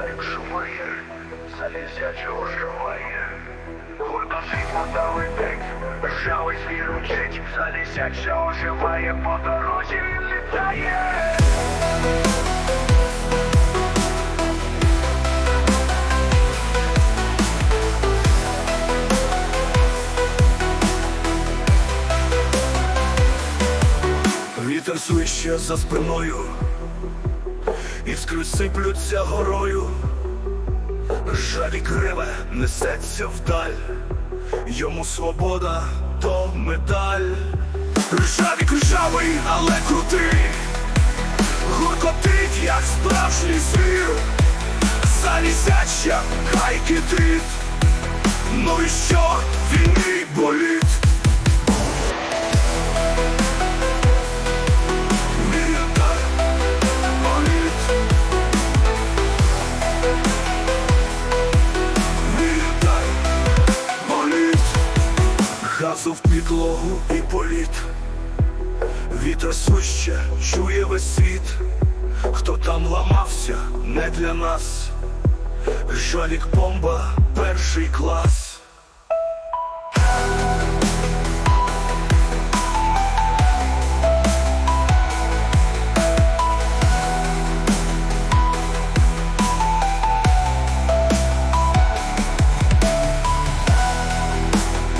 Гарик Шумахер, залізяче оживає. Гурка світло летить, ржавий свій ручить, залізяче оживає, по дорозі він літає. Вітер свище за спиною, іскри сиплються горою, жалі криве несеться вдаль, йому свобода то медаль. Ржаві ржавий, але крутий, гуркотить, як справжній звір, залізяча, хай кидить, ну і що, він Газу в підлогу і політ. Вітер суще, чує весь світ. Хто там ламався, не для нас. Жалік бомба, перший клас.